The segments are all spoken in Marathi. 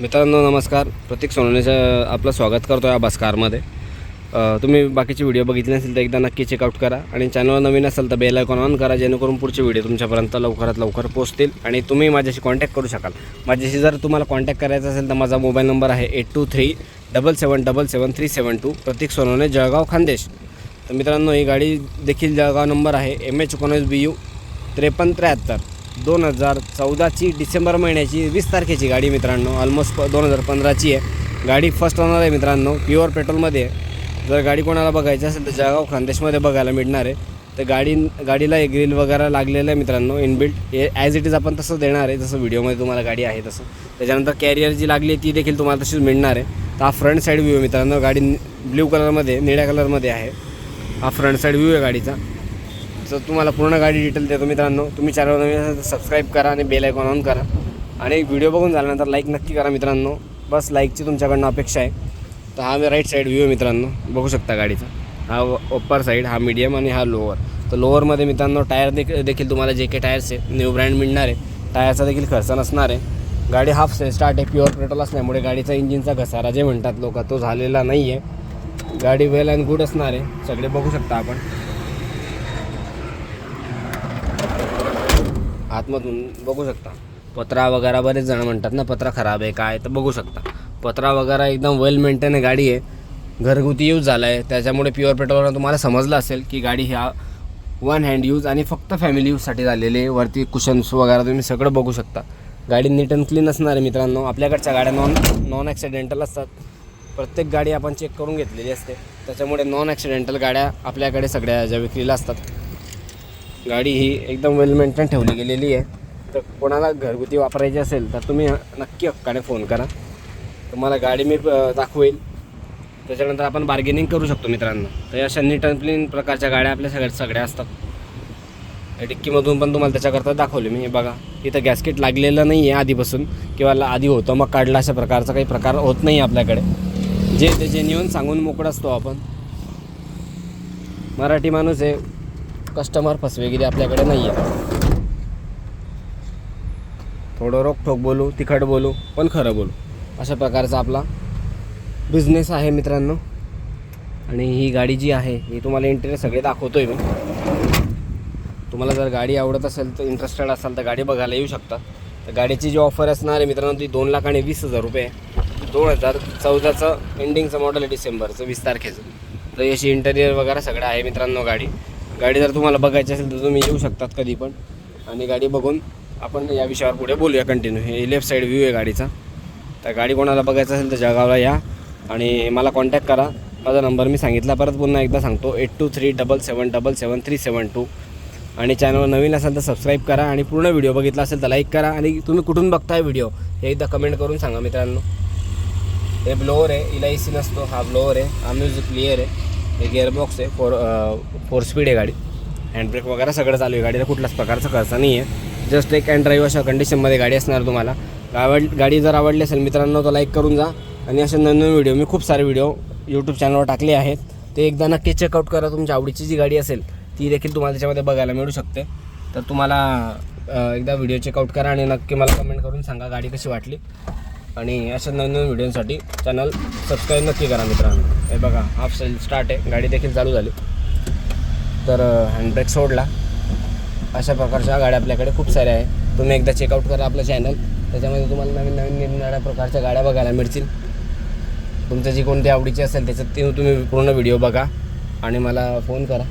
मित्रांनो नमस्कार. प्रतीक सोनवणेचं आपलं स्वागत करतो आहे बस कारमध्ये तुम्ही बाकीचे व्हिडिओ बघितले नसेल तर एकदा नक्की चेकआउट करा आणि चॅनलवर नवीन असेल तर बेल आयकॉन ऑन करा जेणेकरून पुढचे व्हिडिओ तुमच्यापर्यंत लवकरात लवकर पोहोचतील आणि तुम्ही माझ्याशी कॉन्टॅक्ट करू शकाल. माझ्याशी जर तुम्हाला कॉन्टॅक्ट करायचा असेल तर माझा मोबाईल नंबर आहे eight two three double seven double seven three seven two Pratik Sonawane Jalgaon Khandesh. तर मित्रांनो ही गाडी देखील जळगाव नंबर आहे. एम एच एकोणीस बी यू त्रेपन्न त्र्याहत्तर. दोन हजार चौदाची डिसेंबर महिन्याची वीस तारखेची गाडी मित्रांनो ऑलमोस्ट प दोन हजार पंधराची आहे. गाडी फर्स्ट ओनर आहे मित्रांनो प्युअर पेट्रोलमध्ये आहे. जर गाडी कोणाला बघायची असेल तर जळगाव खानदेशमध्ये बघायला मिळणार आहे. तर गाडी गाडीला एक ग्रिल वगैरे लागलेलं आहे मित्रांनो इनबिल्ट हे ॲज इट इज आपण तसं देणार आहे जसं व्हिडिओमध्ये तुम्हाला गाडी आहे तसं. त्याच्यानंतर कॅरियर जी लागली आहे ती देखील तुम्हाला तशीच मिळणार आहे. तर हा फ्रंट साईड व्ह्यू आहे मित्रांनो गाडी ब्ल्यू कलरमध्ये निळ्या कलरमध्ये आहे. हा फ्रंट साईड व्ह्यू आहे गाडीचा. तर तुम्हाला पूर्ण गाडी डिटेल देतो मित्रांनो. तुम्ही चॅनल नवीन असाल तर सबस्क्राईब करा आणि बेल आयकॉन ऑन करा. आणि व्हिडिओ बघून झाल्यानंतर लाईक नक्की करा मित्रांनो. बस लाईकची तुमच्याकडनं अपेक्षा आहे. तर हा मी राईट साईड व्ह्यू आहे मित्रांनो. बघू शकता गाडीचा. हा अप्पर साईड हा मीडियम आणि हा लोअर तर लोअरमध्ये मित्रांनो टायर देखील देखील तुम्हाला जे काही टायर्स आहे न्यू ब्रँड मिळणार आहे. टायरचा देखील खर्च नसणार आहे. गाडी हाफ से स्टार्ट आहे प्युअर पेट्रोल असल्यामुळे गाडीचा इंजिनचा घसारा जे म्हणतात लोक तो झालेला नाही आहे गाडी वेल अँड गुड असणार आहे. सगळे बघू शकता आपण. आतमधून बघू शकता. पत्रा वगैरे बरेच जण म्हणतात ना पत्रा खराब आहे काय तर बघू शकता. पत्रा वगैरे एकदम वेल मेंटेन आहे गाडी आहे. घरगुती यूज झाला आहे त्याच्यामुळे प्युअर पेट्रोलवर तुम्हाला समजलं असेल की गाडी ह्या वन हँड यूज आणि फक्त फॅमिली यूजसाठी झालेली आहे. वरती कुशन्स वगैरे तुम्ही सगळं बघू शकता. गाडी नीट अँड क्लीन असणार आहे मित्रांनो. आपल्याकडच्या गाड्या नॉन नॉन ॲक्सिडेंटल असतात. प्रत्येक गाडी आपण चेक करून घेतलेली असते. त्याच्यामुळे नॉन ॲक्सिडेंटल गाड्या आपल्याकडे सगळ्या ज्या विक्रीला असतात. गाडी ही एकदम वेल मेंटेन ठेवली गेलेली आहे. तर कोणाला घरगुती वापरायची असेल तर तुम्ही नक्की हक्काने फोन करा. तुम्हाला गाडी मी दाखवेल. त्याच्यानंतर आपण बार्गेनिंग करू शकतो मित्रांनो. तर अशा नीट अँड क्लीन प्रकारच्या गाड्या आपल्या सगळ्या सगळ्या असतात. या डिक्कीमधून पण तुम्हाला त्याच्याकरता दाखवले मी. हे बघा इथं गॅसकेट लागलेलं नाही आहे आधीपासून किंवा ला- आधी होतं. मग काढला अशा प्रकारचा काही प्रकार होत नाही आपल्याकडे. जे ते जेन्युअन सांगून मोकळं असतो आपण. मराठी माणूस आहे. कस्टमर फसवेगिरी आपल्याकडे नाही आहे थोडं रोकठोक बोलू तिखट बोलू पण खरं बोलू. अशा प्रकारचा आपला बिझनेस आहे मित्रांनो. आणि ही गाडी जी आहे ही तुम्हाला इंटेरियर सगळे दाखवतोय मी. तुम्हाला जर गाडी आवडत असेल तर इंटरेस्टेड असाल तर गाडी बघायला येऊ शकता. तर गाडीची जी ऑफर असणार आहे मित्रांनो ती दोन लाख आणि वीस हजार रुपये आहे. दोन हजार चौदाचं एंडिंगचं मॉडेल आहे डिसेंबरचं वीस तारखेचं. तर याची इंटेरियर वगैरे सगळं आहे मित्रांनो गाडी. गाडी जर तुम्हाला बघायची असेल तर तुम्ही येऊ शकतात कधी पण. आणि गाडी बघून आपण या विषयावर पुढे बोलूया कंटिन्यू हे लेफ्ट साईड व्ह्यू आहे गाडीचा. तर गाडी कोणाला बघायचं असेल तर जळगावला या. आणि मला कॉन्टॅक्ट करा. माझा नंबर मी सांगितला. परत पुन्हा एकदा सांगतो. Eight two three double seven double seven three seven two आणि चॅनल नवीन असेल तर सबस्क्राईब करा. आणि पूर्ण व्हिडिओ बघितला असेल तर लाईक करा. आणि तुम्ही कुठून बघताय व्हिडिओ हे एकदा कमेंट करून सांगा मित्रांनो. हे ब्लोअर आहे. इलायसी नसतो. हा ब्लोअर आहे. हा म्युझिक क्लिअर आहे. हे गिअरबॉक्स आहे. फोर फोर स्पीड आहे गाडी. हँडब्रेक वगैरे सगळं चालू आहे. गाडीला कुठल्याच प्रकारचा खर्च नाही आहे जस्ट एक अँड ड्राईव्ह अशा कंडिशनमध्ये गाडी असणार तुम्हाला. आवड गाडी जर आवडली असेल मित्रांनो तर लाईक करून जा. आणि असे नवीन नवीन व्हिडिओ मी खूप सारे व्हिडिओ यूट्यूब चॅनलवर टाकले आहेत. ते एकदा नक्की चेकआउट करा तुमच्या आवडीची जी गाडी असेल ती देखील तुम्हाला त्याच्यामध्ये बघायला मिळू शकते. तर तुम्हाला uh, एकदा व्हिडिओ चेकआउट करा आणि नक्की मला कमेंट करून सांगा गाडी कशी वाटली. आणि अशा नवीन नवीन व्हिडिओसाठी चॅनल सबस्क्राईब नक्की करा मित्रांनो. हे बघा हाफ सेल स्टार्ट आहे. गाडी देखील चालू झाली. तर हँडब्रेक सोडला. अशा प्रकारच्या गाड्या आपल्याकडे खूप साऱ्या आहे तुम्ही एकदा चेकआउट करा आपलं चॅनल त्याच्यामध्ये तुम्हाला नवीन नवीन निरनिराळ्या प्रकारच्या गाड्या बघायला मिळतील. तुमच्या जी कोणती आवडीची असेल त्याच्यात ती तुम्ही पूर्ण व्हिडिओ बघा आणि मला फोन करा.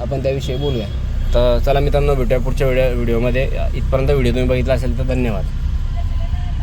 आपण त्याविषयी बोलूया. तर चला मित्रांनो भेटूया पुढच्या व्हिडिओ व्हिडिओमध्ये इथपर्यंत व्हिडिओ तुम्ही बघितला असेल तर धन्यवाद.